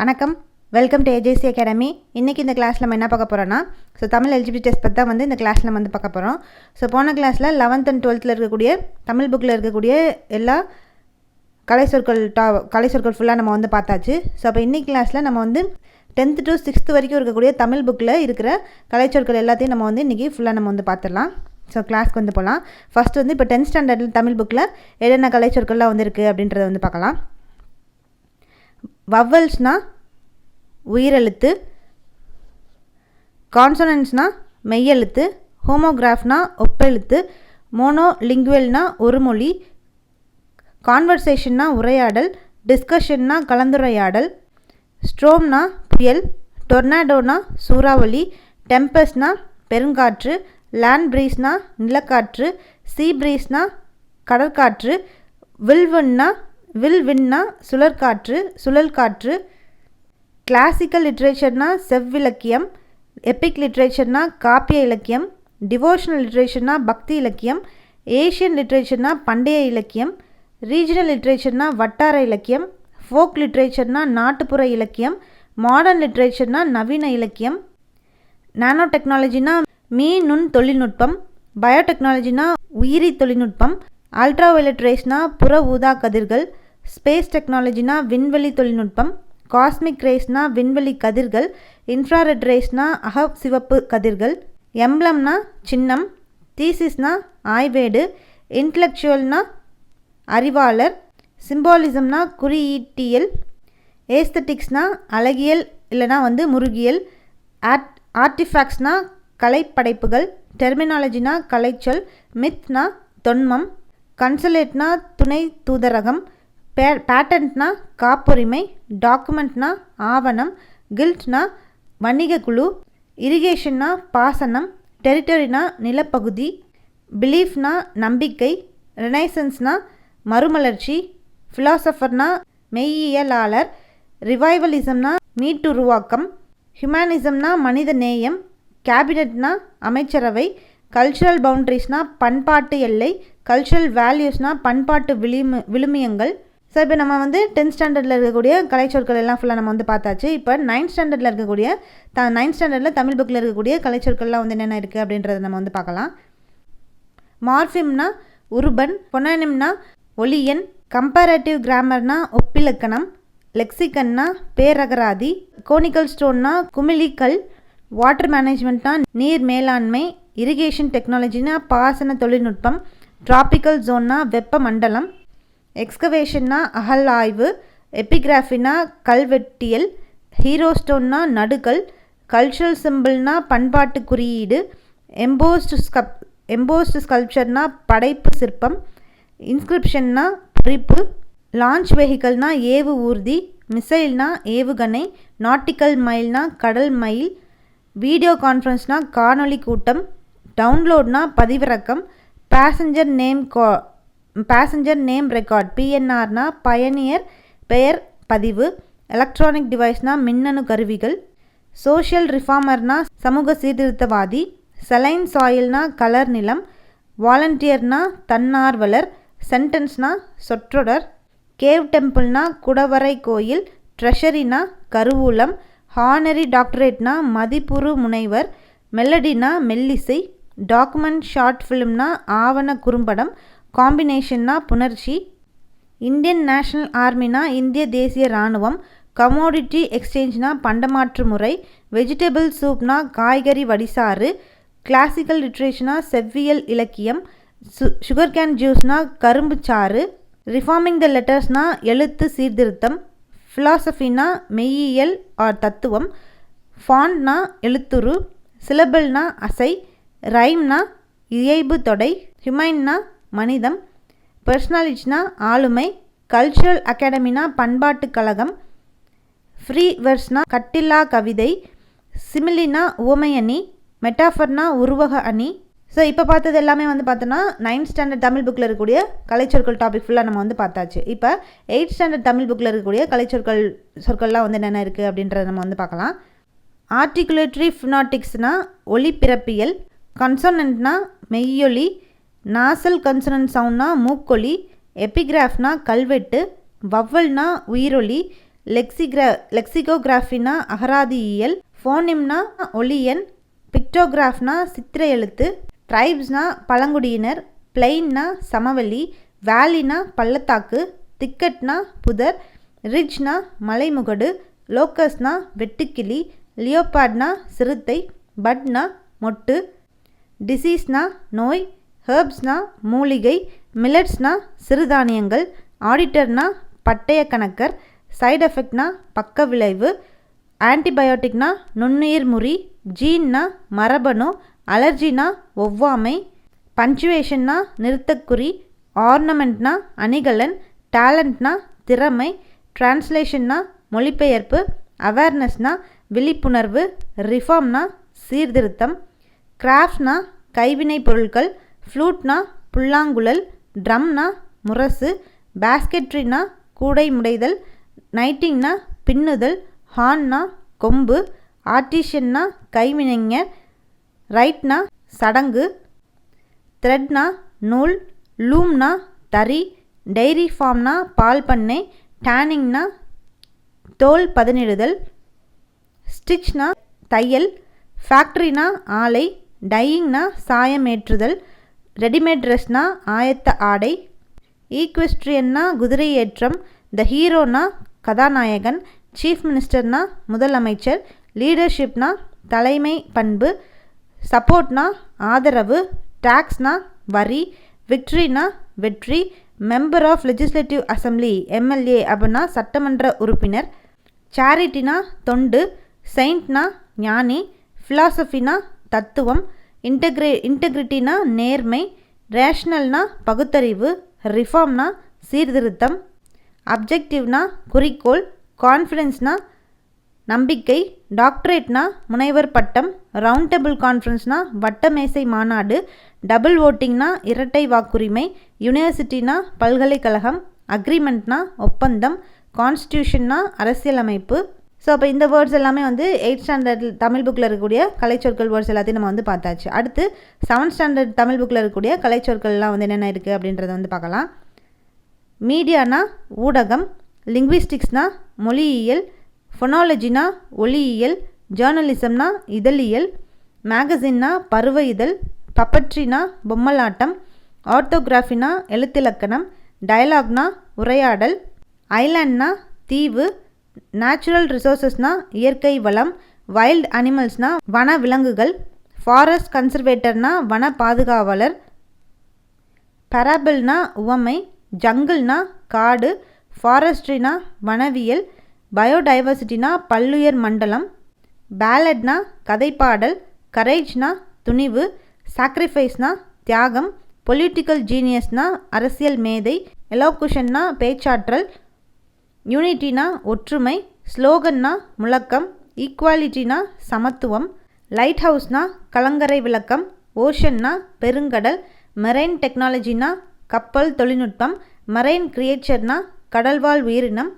வணக்கம். Welcome to AJC academy இன்றைக்கி இந்த கிளாஸில் நம்ம என்ன பார்க்க போகிறோன்னா ஸோ தமிழ் எலிஜிபிலிட்டி டெஸ்ட் பற்றி தான் வந்து இந்த கிளாஸில் நம்ம வந்து பார்க்க போகிறோம் ஸோ போன கிளாஸில் லெவன்த் அண்ட் டுவெல்த்தில் இருக்கக்கூடிய தமிழ் புக்கில் இருக்கக்கூடிய எல்லா கலை சொற்கள் டா கலை சொற்கள் ஃபுல்லாக நம்ம வந்து பார்த்தாச்சு. ஸோ அப்போ இன்றைக்கி கிளாஸில் நம்ம வந்து டென்த்து டு சிக்ஸ்த்து வரைக்கும் இருக்கக்கூடிய தமிழ் புக்கில் இருக்கிற கலைச்சொற்கள் எல்லாத்தையும் நம்ம வந்து இன்றைக்கி ஃபுல்லாக நம்ம வந்து பார்த்துடலாம். ஸோ கிளாஸ்க்கு வந்து போகலாம் ஃபஸ்ட் வந்து இப்போ டென்த் ஸ்டாண்டர்டில் தமிழ் புக்கில் என்னென்ன கலைச்சொற்கள்லாம் வந்து இருக்குது அப்படின்றத வந்து பார்க்கலாம். வவ்வல்ஸ்னால் உயிரெழுத்து கான்சனன்ஸ்னா மெய்யெழுத்து ஹோமோகிராஃப்னா ஒப்பெழுத்து மோனோ லிங்குவல்னா ஒரு மொழி கான்வர்சேஷன்னா உரையாடல் டிஸ்கஷன்னா கலந்துரையாடல் ஸ்ட்ரோம்னா புயல் டொர்னாடோனா சூறாவளி டெம்பஸ்னா பெருங்காற்று லேண்ட் ப்ரீஸ்னா நிலக்காற்று சீ ப்ரீஸ்னா கடற்காற்று வில்வுன்னா வில் வின்னா சுழற்காற்று சுழல் காற்று கிளாசிக்கல் லிட்ரேச்சர்னா செவ்விலக்கியம் எபிக் லிட்ரேச்சர்னா காப்பிய இலக்கியம் டிவோஷனல் லிட்ரேச்சர்னா பக்தி இலக்கியம் ஏஷியன் லிட்ரேச்சர்னா பண்டைய இலக்கியம் ரீஜனல் லிட்ரேச்சர்னா வட்டார இலக்கியம் ஃபோக் லிட்ரேச்சர்னா நாட்டுப்புற இலக்கியம் மாடர்ன் லிட்ரேச்சர்னா நவீன இலக்கியம். நானோ டெக்னாலஜினா மீ நுண் தொழில்நுட்பம் பயோடெக்னாலஜினா உயிரி தொழில்நுட்பம் அல்ட்ராவயலட் ரேஸ்னா புற ஊதா கதிர்கள் ஸ்பேஸ் டெக்னாலஜினா விண்வெளி தொழில்நுட்பம் காஸ்மிக் ரேஸ்னா விண்வெளி கதிர்கள் இன்ஃப்ராரெட் ரேஸ்னா அக சிவப்பு கதிர்கள் எம்ப்ளம்னா சின்னம் தீசிஸ்னா ஆய்வேடு இன்டலெக்சுவல்னா அறிவாளர் சிம்பாலிசம்னா குறியீட்டியல் ஏஸ்தட்டிக்ஸ்னா அழகியல் இல்லைனா வந்து முருகியல் ஆர்ட் ஆர்டிஃபேக்ட்ஸ்னா கலைப்படைப்புகள் டெர்மினாலஜினா கலைச்சொல் மித்னா தொன்மம் கன்சலேட்னா துணை தூதரகம் பே பேட்டன்ட்னா காப்புரிமை டாக்குமெண்ட்னா ஆவணம் கில்ட்னா வணிக குழு இரிகேஷன்னா பாசனம் டெரிட்டரினா நிலப்பகுதி பிலீஃப்னா நம்பிக்கை ரெனைசன்ஸ்னா மறுமலர்ச்சி ஃபிலாசபர்னா மெய்யியலாளர் ரிவைவலிசம்னா மீட்டுருவாக்கம் ஹியூமனிசம்னா மனித நேயம் கேபினட்னா அமைச்சரவை கல்ச்சுரல் பவுண்ட்ரிஸ்னா பண்பாட்டு எல்லை கல்ச்சுரல் வேல்யூஸ்னா பண்பாட்டு விளிமு விழுமியங்கள் ஸோ இப்போ நம்ம வந்து டென்த் ஸ்டாண்டர்டில் இருக்கக்கூடிய கலைச்சொற்கள் எல்லாம் ஃபுல்லாக நம்ம வந்து பார்த்தாச்சு. இப்போ நைன்த் ஸ்டாண்டர்டில் இருக்கக்கூடிய த நைன்த் ஸ்டாண்டர்டில் தமிழ் புக்கில் இருக்கக்கூடிய கலைச்சொற்கள்லாம் வந்து என்னென்ன இருக்குது அப்படின்றத நம்ம வந்து பார்க்கலாம். மார்ஃபிம்னா உருபன் பொனானிம்னா ஒளியன் கம்பேரேட்டிவ் கிராமர்னா ஒப்பிலக்கணம் லெக்சிகன்னா பேரகராதி கோனிக்கல் ஸ்டோன்னா குமிழிக்கல் வாட்டர் மேனேஜ்மெண்ட்னா நீர் மேலாண்மை இரிகேஷன் டெக்னாலஜினா பாசன தொழில்நுட்பம் டிராபிக்கல் ஜோன்னா வெப்ப மண்டலம் எக்ஸ்கவேஷன்னா அகல் ஆய்வு எபிகிராஃபினா கல்வெட்டியல் ஹீரோஸ்டோன்னா நடுக்கல் கல்ச்சுரல் சிம்பிள்னா பண்பாட்டு குறியீடு எம்போஸ்டு ஸ்கப் எம்போஸ்டு ஸ்கல்ப்சர்னா படைப்பு சிற்பம் இன்ஸ்கிரிப்ஷன்னா பொறிப்பு லான்ச் வெஹிக்கல்னா ஏவு ஊர்தி மிசைல்னா ஏவுகணை நாட்டிக்கல் மைல்னா கடல் மயில் வீடியோ கான்ஃபரன்ஸ்னால் காணொளி கூட்டம் டவுன்லோட்னா பதிவிறக்கம் பேசஞ்சர் நேம் கா பேசஞ்சர் நேம் ரெக்கார்ட் பிஎன்ஆர்னா பயணியர் பெயர் பதிவு. எலக்ட்ரானிக் டிவைஸ்னா மின்னணு கருவிகள். சோஷியல் ரிஃபார்மர்னா சமூக சீர்திருத்தவாதி. செலைன் சாயில்னா கலர் நிலம். வாலண்டியர்னா தன்னார்வலர். சென்டென்ஸ்னா சொற்றொடர். கேவ் டெம்பிள்னா குடவரை கோயில். ட்ரெஷரினா கருவூலம். ஹானரி டாக்டரேட்னா மதிப்புறு முனைவர். மெலடினா மெல்லிசை. டாக்குமெண்ட் ஷார்ட் ஃபிலிம்னா ஆவண குறும்படம். காம்பினேஷன்னா புணர்ச்சி. இந்தியன் நேஷ்னல் ஆர்மினா இந்திய தேசிய இராணுவம். கமோடிட்டி எக்ஸ்சேஞ்ச்னா பண்டமாற்று முறை. வெஜிடபிள் சூப்னா காய்கறி வடிசாறு. கிளாசிக்கல் லிட்ரேஷனா செவ்வியல் இலக்கியம். சு சுகர் கேன் ஜூஸ்னா கரும்பு சாறு. ரிஃபார்மிங் த லெட்டர்ஸ்னா எழுத்து சீர்திருத்தம். ஃபிலாசபினா மெய்யியல் ஆர் தத்துவம். ஃபாண்ட்னா எழுத்துரு. சிலபிள்னா அசை. ரைம்னா இயைபு தொடை. ஹியூமைன்னா மனிதம் பர்சனாலிட்டினா ஆளுமை கல்ச்சுரல் அகாடமினா பண்பாட்டு கழகம் ஃப்ரீ வெர்ஸ்னா கட்டில்லா கவிதை சிமிலினா உவமையணி மெட்டாஃபர்னா உருவக அணி. ஸோ இப்போ பார்த்தது எல்லாமே வந்து பார்த்தோன்னா நைன்த் ஸ்டாண்டர்ட் தமிழ் புக்கில் இருக்கக்கூடிய கலைச்சொற்கள் டாபிக் ஃபுல்லாக நம்ம வந்து பார்த்தாச்சு. இப்போ எயிட் ஸ்டாண்டர்ட் தமிழ் புக்கில் இருக்கக்கூடிய கலைச்சொற்கள் சொற்கள்லாம் வந்து என்னென்ன இருக்குது அப்படின்றத நம்ம வந்து பார்க்கலாம். ஆர்டிகுலேட்டரி ஃபினாட்டிக்ஸ்னா ஒலிப்பிறப்பியல் கன்சோனன்ட்னா மெய்யொலி நாசல் கன்சனன்ட் சவுண்ட்னா மூக்கொலி எபிகிராஃப்னா கல்வெட்டு வவ்வல்னா உயிரொலி லெக்சிகிரா லெக்சிகோகிராஃபினா அகராதியியல் ஃபோனிம்னா ஒலியன் பிக்டோகிராஃப்னா சித்திர எழுத்து ட்ரைப்ஸ்னா பழங்குடியினர் பிளெயின்னா சமவெளி வேலினா பள்ளத்தாக்கு திக்கட்னா புதர் ரிட்ஜ்னா மலைமுகடு லோக்கஸ்னா வெட்டுக்கிளி லியோபாட்னா சிறுத்தை பட்னா மொட்டு டிசீஸ்னா நோய் ஹெர்ப்ஸ்னா மூலிகை மில்லட்ஸ்னா சிறுதானியங்கள் ஆடிட்டர்னா பட்டய கணக்கர் சைடு எஃபெக்ட்னா பக்க விளைவு ஆன்டிபயோட்டிக்னா நுண்ணுயிர் முறி ஜீன்னா மரபணு அலர்ஜினா ஒவ்வாமை பஞ்சுவேஷன்னா நிறுத்தக்குறி ஆர்னமெண்ட்னா அணிகலன் டேலண்ட்னா திறமை டிரான்ஸ்லேஷன்னா மொழிபெயர்ப்பு அவேர்னஸ்னா விழிப்புணர்வு ரிஃபார்ம்னா சீர்திருத்தம் கிராஃப்ட்னா கைவினை பொருட்கள் ஃப்ளூட்னா புல்லாங்குழல் ட்ரம்னா முரசு பேஸ்கெட்ரினா கூடை முடைதல் நைட்டிங்னா பின்னுதல் ஹார்ன்னா கொம்பு ஆர்டிஷியன்னா கைவினைஞர் ரைட்னா சடங்கு த்ரெட்னா நூல் லூம்னா தறி டெய்ரி ஃபார்ம்னா பால் பண்ணை டேனிங்னா தோல் பதனிடுதல் ஸ்டிச்னா தையல் ஃபேக்ட்ரினா ஆலை டையிங்னா சாயமேற்றுதல் ரெடிமேட் ட்ரெஸ்னா ஆயத்த ஆடை ஈக்வெஸ்ட்ரியன்னா குதிரை ஏற்றம் த ஹீரோனா கதாநாயகன் சீஃப் மினிஸ்டர்னா முதலமைச்சர் லீடர்ஷிப்னா தலைமை பண்பு சப்போர்ட்னா ஆதரவு டாக்ஸ்னா வரி விக்ட்ரினா வெற்றி member of legislative assembly MLA அப்படின்னா சட்டமன்ற உறுப்பினர் சேரிட்டினா தொண்டு செயின்ட்னா ஞானி ஃபிலாசபினா தத்துவம் இன்டெக்ரே இன்டெகிரிட்டினா நேர்மை ரேஷ்னல்னா பகுத்தறிவு ரிஃபார்ம்னா சீர்திருத்தம் அப்ஜெக்டிவ்னா குறிக்கோள் கான்ஃபிடென்ஸ்னா நம்பிக்கை டாக்டரேட்னா முனைவர் பட்டம் ரவுண்ட் டேபிள் கான்ஃபரன்ஸ்னா வட்டமேசை மாநாடு டபுள் ஓட்டிங்னா இரட்டை வாக்குரிமை யூனிவர்சிட்டினா பல்கலைக்கழகம் அக்ரிமெண்ட்னா ஒப்பந்தம் கான்ஸ்டியூஷன்னா அரசியலமைப்பு ஸோ அப்போ இந்த வேர்ட்ஸ் எல்லாமே வந்து எயிட் ஸ்டாண்டர்ட் தமிழ் புக்கில் இருக்கக்கூடிய கலைச்சொற்கள் வேர்ட்ஸ் எல்லாத்தையும் நம்ம வந்து பார்த்தாச்சு. அடுத்து செவன்த் ஸ்டாண்டர்ட் தமிழ் புக்கில் இருக்கக்கூடிய கலைச்சொற்கள்லாம் வந்து என்னென்ன இருக்குது அப்படின்றத வந்து பார்க்கலாம். மீடியானா ஊடகம் லிங்க்விஸ்டிக்ஸ்னா மொழியியல் ஃபொனாலஜினா ஒளியியல் ஜேர்னலிசம்னா இதழியல் மேகசின்னா பருவ இதழ் பப்பட்ரினா பொம்மலாட்டம் ஆர்த்தோகிராஃபினா எழுத்திலக்கணம் டயலாக்னா உரையாடல் ஐலாண்ட்னா தீவு நேச்சுரல் ரிசோர்ஸஸ்னால் இயற்கை வளம் வைல்ட் அனிமல்ஸ்னால் வன விலங்குகள் ஃபாரஸ்ட் கன்சர்வேட்டர்னா வன பாதுகாவலர் பராபிள்னா உவமை ஜங்கிள்னா காடு ஃபாரஸ்ட்ரினா வனவியல் பயோடைவர்சிட்டினா பல்லுயர் மண்டலம் பேலட்னா கதைப்பாடல் கரேஜ்னா துணிவு சாக்ரிஃபைஸ்னா தியாகம் பொலிட்டிக்கல் ஜீனியஸ்னா அரசியல் மேதை எலோகுஷன்னா பேச்சாற்றல் யூனிட்டினா ஒற்றுமை ஸ்லோகன்னா முழக்கம் ஈக்குவாலிட்டினா சமத்துவம் லைட் ஹவுஸ்னா கலங்கரை விளக்கம் ஓஷன்னா பெருங்கடல் மெரைன் டெக்னாலஜினா கப்பல் தொழில்நுட்பம் மெரைன் கிரியேச்சர்னா கடல்வாழ் உயிரினம்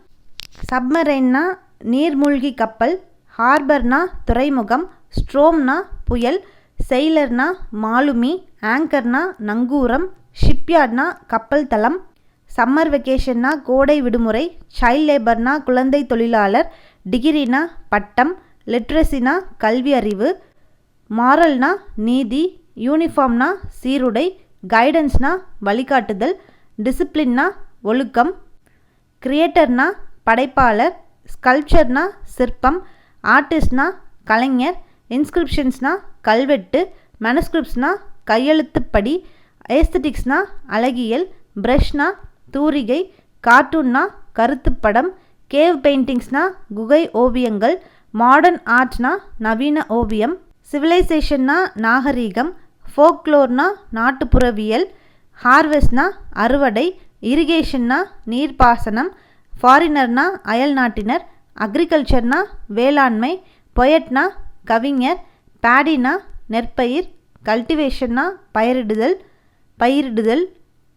சப்மரைன்னா நீர்மூழ்கி கப்பல் ஹார்பர்னா துறைமுகம் ஸ்ட்ரோம்னா புயல் செயிலர்னா மாலுமி ஆங்கர்னா நங்கூரம் ஷிப்யார்ட்னா கப்பல் தளம் சம்மர் வெக்கேஷன்னா கோடை விடுமுறை சைல்ட் லேபர்னா குழந்தை தொழிலாளர் டிகிரினா பட்டம் லிட்ரஸினா கல்வி அறிவு மாரல்னா நீதி யூனிஃபார்ம்னா சீருடை கைடன்ஸ்னா வழிகாட்டுதல் டிசிப்ளின்னா ஒழுக்கம் கிரியேட்டர்னா படைப்பாளர் ஸ்கல்ப்சர்னா சிற்பம் ஆர்டிஸ்ட்னா கலைஞர் இன்ஸ்கிரிப்ஷன்ஸ்னா கல்வெட்டு மனுஸ்கிரிப்ட்ஸ்னா கையெழுத்துப்படி ஏஸ்தட்டிக்ஸ்னா அழகியல் ப்ரஷ்னா தூரிகை கார்ட்டூன்னா கருத்துப்படம் கேவ் பெயிண்டிங்ஸ்னா குகை ஓவியங்கள் மாடர்ன் ஆர்ட்னா நவீன ஓவியம் சிவிலைசேஷன்னா நாகரீகம் ஃபோக்லோர்னா நாட்டுப்புறவியல் ஹார்வெஸ்ட்னா அறுவடை இரிகேஷன்னா நீர்ப்பாசனம் ஃபாரினர்னா அயல் நாட்டினர் அக்ரிகல்ச்சர்னா வேளாண்மை பொயட்னா கவிஞர் பேடினா நெற்பயிர் கல்டிவேஷன்னா பயிரிடுதல் பயிரிடுதல்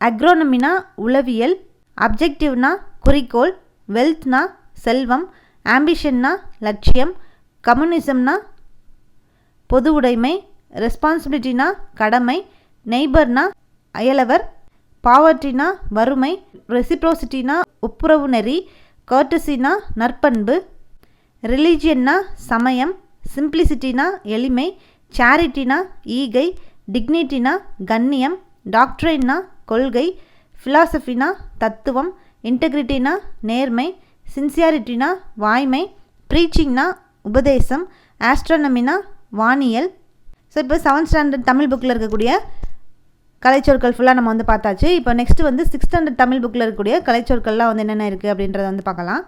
அக்ரோனமினா உளவியல் அப்ஜெக்டிவ்னா குறிக்கோள் வெல்த்னா செல்வம் ஆம்பிஷன்னா லட்சியம் கம்யூனிசம்னா பொது உடைமை ரெஸ்பான்சிபிலிட்டினா கடமை நெய்பர்னா அயலவர் பாவர்ட்டினா வறுமை ரெசிப்ரோசிட்டினா ஒப்புரவு நெறி கர்டசினா நற்பண்பு ரிலீஜியன்னா சமயம் சிம்பிளிசிட்டினா எளிமை சேரிட்டினா ஈகை டிக்னிட்டினா கண்ணியம் டாக்டரைன்னா கொள்கை ஃபிலாசபினா தத்துவம் இன்டெகிரிட்டினா நேர்மை சின்சியாரிட்டினா வாய்மை ப்ரீச்சிங்னா உபதேசம் ஆஸ்ட்ரானமினா வானியல். ஸோ இப்போ செவன்த் ஸ்டாண்டர்ட் தமிழ் புக்கில் இருக்கக்கூடிய கலைச்சொற்கள் ஃபுல்லாக நம்ம வந்து பார்த்தாச்சு. இப்போ நெக்ஸ்ட்டு வந்து சிக்ஸ்த் ஸ்டாண்டர்ட் தமிழ் புக்கில் இருக்கக்கூடிய கலைச்சொற்கள்லாம் வந்து என்னென்ன இருக்குது அப்படின்றத வந்து பார்க்கலாம்.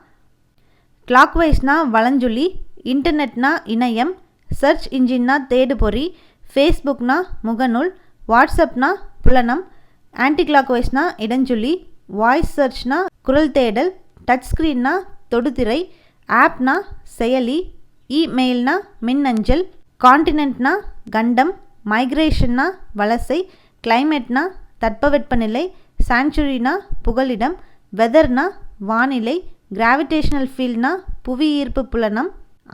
கிளாக் வைஸ்னா வளஞ்சொலி இன்டர்நெட்னா இணையம் சர்ச் இன்ஜின்னா தேடுபொறி ஃபேஸ்புக்னா முகநூல் வாட்ஸ்அப்னா புலனம் ஆன்டி கிளாக்வைஸ்னா இடஞ்சொல்லி வாய்ஸ் சர்ச்னா குரல் தேடல் டச் ஸ்க்ரீன்னா தொடுதிரை ஆப்னா செயலி இமெயில்னா மின்னஞ்சல் காண்டினென்ட்னா கண்டம் மைக்ரேஷன்னா வலசை கிளைமேட்னா தட்பவெப்பநிலை சான்ச்சுரினா புகலிடம் வெதர்னா வானிலை கிராவிடேஷனல் ஃபீல்ட்னா புவி ஈர்ப்பு புலனம்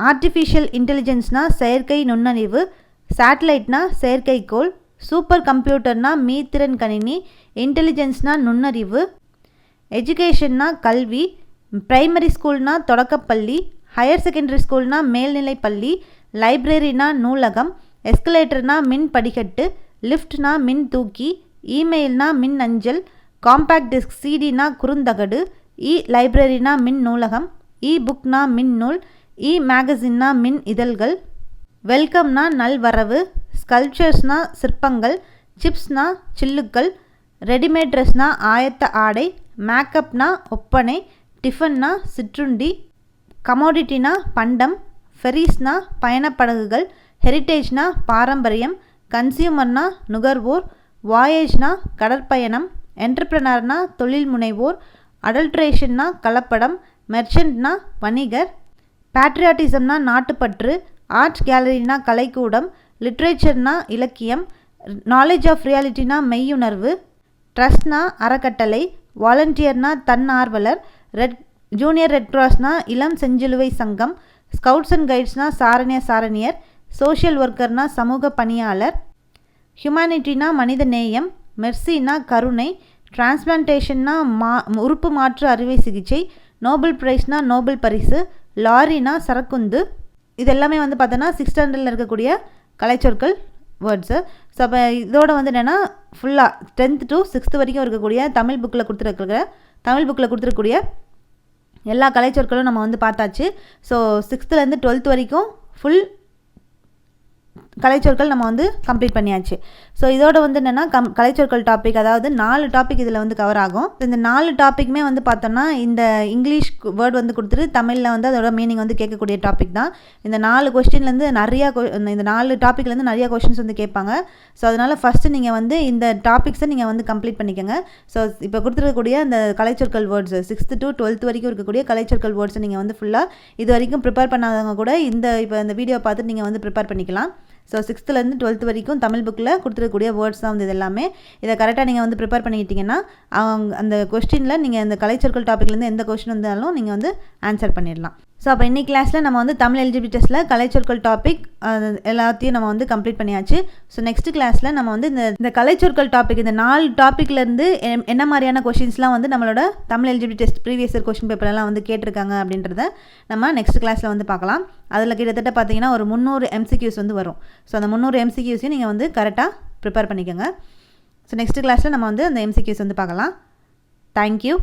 ஆர்டிஃபிஷியல் இன்டெலிஜென்ஸ்னா செயற்கை நுண்ணறிவு சேட்டலைட்னா செயற்கைக்கோள் சூப்பர் கம்ப்யூட்டர்னா மீத்திறன் கணினி இன்டெலிஜென்ஸ்னா நுண்ணறிவு எஜுகேஷன்னா கல்வி பிரைமரி ஸ்கூல்னா தொடக்கப்பள்ளி ஹையர் செகண்டரி ஸ்கூல்னா மேல்நிலைப்பள்ளி லைப்ரரினா நூலகம் எஸ்கலேட்டர்னா மின் படிக்கட்டு லிஃப்ட்னா மின் தூக்கி இமெயில்னா மின் அஞ்சல் காம்பேக்ட் டிஸ்க் சிடினா குறுந்தகடு இ லைப்ரரினா மின் நூலகம் இ புக்னா மின் நூல் இ மேகசின்னா மின் இதழ்கள் வெல்கம்னா நல்வரவு ஸ்கல்ச்சர்ஸ்னா சிற்பங்கள் சிப்ஸ்னா சில்லுக்கள் ரெடிமேட் ட்ரெஸ்னா ஆயத்த ஆடை மேக்கப்னா ஒப்பனை டிஃபன்னா சிற்றுண்டி கமோடிட்டினா பண்டம் ஃபெரிஸ்னா பயணப்படகுகள் ஹெரிட்டேஜ்னா பாரம்பரியம் கன்சியூமர்னா நுகர்வோர் வாயேஜ்னா கடற்பயணம் என்டர்பிரனர்னா தொழில் முனைவோர் அடல்ட்ரேஷன்னா கலப்படம் மெர்ச்சன்ட்னா வணிகர் பேட்ரியாட்டிசம்னா நாட்டுப்பற்று ஆர்ட் கேலரினா கலைக்கூடம் லிட்ரேச்சர்னா இலக்கியம் நாலேஜ் ஆஃப் ரியாலிட்டினா மெய்யுணர்வு ட்ரஸ்ட்னா அறக்கட்டளை வாலண்டியர்னா தன்னார்வலர் ரெட் ஜூனியர் ரெட் கிராஸ்னா இளம் செஞ்சிலுவை சங்கம் ஸ்கவுட்ஸ் அண்ட் கைட்ஸ்னா சாரணிய சாரணியர் சோஷியல் ஒர்க்கர்னா சமூக பணியாளர் ஹியூமனிட்டினா மனித நேயம் மெர்சினா கருணை டிரான்ஸ்பிளான்டேஷன்னா மா உறுப்பு மாற்று அறுவை சிகிச்சை நோபல் ப்ரைஸ்னா நோபல் பரிசு லாரினா சரக்குந்து இது எல்லாமே வந்து பார்த்தோன்னா சிக்ஸ் ஸ்டாண்டர்டில் இருக்கக்கூடிய கலைச்சொற்கள் வேர்ட்ஸு ஸோ அப்போ இதோட வந்து என்னென்னா ஃபுல்லாக டென்த் டு சிக்ஸ்த்து வரைக்கும் இருக்கக்கூடிய தமிழ் புக்கில் கொடுத்துருக்குற தமிழ் புக்கில் கொடுத்துருக்கூடிய எல்லா கலைச்சொற்களும் நம்ம வந்து பார்த்தாச்சு. ஸோ சிக்ஸ்த்துலேருந்து டுவெல்த் வரைக்கும் ஃபுல் கலைச்சொற்கள் நம்ம வந்து கம்ப்ளீட் பண்ணியாச்சு. ஸோ இதோட வந்து என்னென்னா கம் கலைச்சொற்கள் டாபிக் அதாவது நாலு டாபிக் இதில் வந்து கவர் ஆகும். இந்த நாலு டாப்பிக்குமே வந்து பார்த்தோம்னா இந்த இங்கிலீஷ் வேர்டு வந்து கொடுத்துட்டு தமிழில் வந்து அதோட மீனிங் வந்து கேட்கக்கூடிய டாபிக் தான். இந்த நாலு கொஸ்டின்லேருந்து நிறையா இந்த நாலு டாப்பிக்லேருந்து நிறையா கொஷின்ஸ் வந்து கேட்பாங்க. ஸோ அதனால் ஃபஸ்ட்டு நீங்கள் வந்து இந்த டாபிக்ஸை நீங்கள் வந்து கம்ப்ளீட் பண்ணிக்கோங்க. ஸோ இப்போ கொடுத்துருக்கக்கூடிய அந்த கலைச்சொற்கள் வேர்ட்ஸ் சிக்ஸ்த்து டு டுவெல்த் வரைக்கும் இருக்கக்கூடிய கலைச்சொற்கள் வேர்ட்ஸை நீங்கள் வந்து ஃபுல்லாக இது வரைக்கும் ப்ரிப்பேர் பண்ணாதவங்க கூட இந்த இப்போ இந்த வீடியோ பார்த்துட்டு நீங்கள் வந்து ப்ரிப்பேர் பண்ணிக்கலாம். ஸோ சிக்ஸ்த்துலேருந்து டுவெல்த் வரைக்கும் தமிழ் புக்கில் கொடுத்துருக்கக்கூடிய வேர்ட்ஸ் தான் வந்து இது எல்லாமே. இதை கரெக்டாக நீங்கள் வந்து ப்ரிப்பேர் பண்ணிக்கிட்டிங்கன்னா அவங்க அந்த கொஸ்டினில் நீங்கள் அந்த கலைச்சொற்கள் டாப்பிக்லேருந்து எந்த கொஸ்டின் வந்தாலும் நீங்கள் வந்து ஆன்சர் பண்ணிடலாம். ஸோ அப்போ இன்னைக்கு கிளாஸில் நம்ம வந்து தமிழ் எல்ஜிபி டெஸ்ட்டில் கலைச்சொற்கள் டாபிக் எல்லாத்தையும் நம்ம வந்து கம்ப்ளீட் பண்ணியாச்சு. ஸோ நெக்ஸ்ட் கிளாஸில் நம்ம வந்து இந்த இந்த கலைச்சொற்கள் டாபிக் இந்த நாலு டாப்பிக்லேருந்து என்ன மாதிரியான கொஷின்ஸ்லாம் வந்து நம்மளோட Tamil LGP test previous year question பேப்பர்லாம் வந்து கேட்டிருக்காங்க அப்படின்றத நம்ம நெக்ஸ்ட் கிளாஸில் வந்து பார்க்கலாம். அதில் கிட்டத்தட்ட பார்த்தீங்கன்னா ஒரு முந்நூறு எம்சிக்யூஸ் வந்து வரும். ஸோ அந்த முந்நூறு எம்சிக்யூஸையும் நீங்கள் வந்து கரெக்டாக ப்ரிப்பேர் பண்ணிக்கோங்க. ஸோ நெக்ஸ்ட் கிளாஸில் நம்ம வந்து அந்த எம்சிக்யூஸ் வந்து பார்க்கலாம். தேங்க்யூ